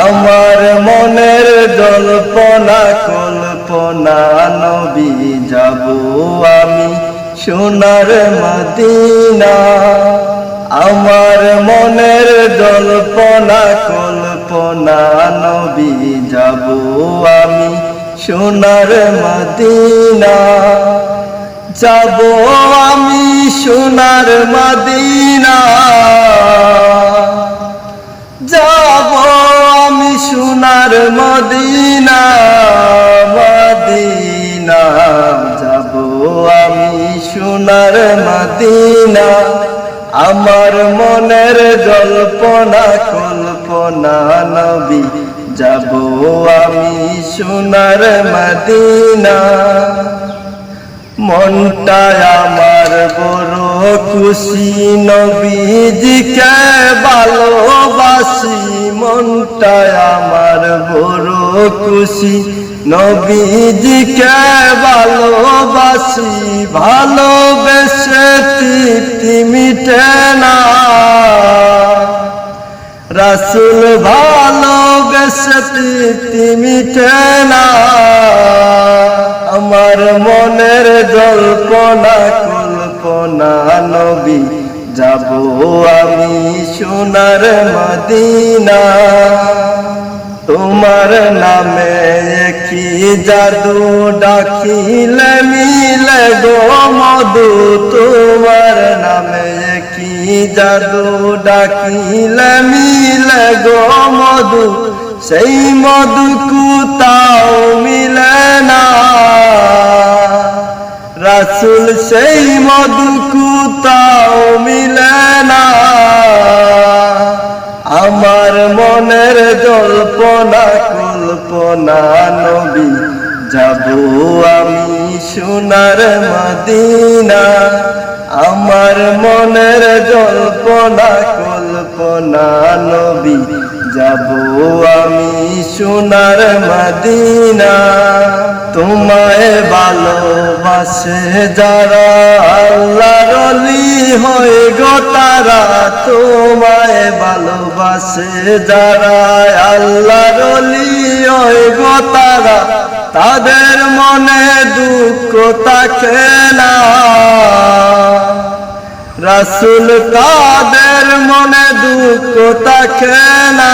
আমার মনের জল্পনা, কল্পনা, নবী যাব আমি সোনার মদিনা। আমার মনের জল্পনা, কল্পনা, নবী যাব আমি সোনার মদিনা। যাব আমি সোনার মদিনা। সোনার মদিনা মদিনা, যাব আমি সোনার মদিনা। আমার মনের জল্পনা, কল্পনা নবী, যাব আমি সোনার মদিনা। মনটা আমার বড় খুশি, নবীজিকে ভালোবাসি। মনটা আমার বড় খুশি, নবীজিকে ভালোবাসি। ভালোবেসে তৃপ্তি মিটে না। রাসুল ভালোবেসে তৃপ্তি মিটে না। নবী, যাব আমি সোনার মদিনা। তোমার নামে কি জাদু ডাকিলে মিলে গো মধু। তোমার নামে কি জাদু ডাকিলে মিলে গো মধু। সেই মধু কুতাও মিলে না। সেই মধু কুতাও মিলে না। আমার মনের জল্পনা, কল্পনা, নবী, যাব আমি সোনার মদিনা। আমার মনের জল্পনা, কল্পনা, নবী, যাব আমি সোনার মদিনা। তোমায় ভালোবাসে যারা আল্লাহর অলি হয়ে গো, তারা তোমায় ভালোবাসে। যারা আল্লাহর অলি হয়ে গো, তারা তাদের মনে দুঃখ থাকে না। রাসুল তাদের মনে দুঃখ থাকে না।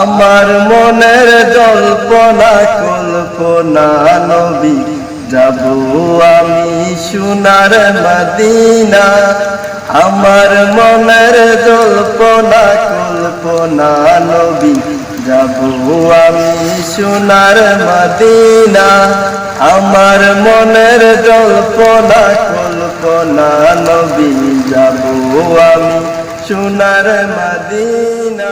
আমার মনের জল্পনা কল্পনা নবী, যাব আমি সোনার মদিনা। আমার মনের জল্পনা, কল্পনা নবী, যাব আমি সোনার মদিনা। আমার মনের জল্পনা, কল্পনা নবী, যাব আমি সোনার মদিনা।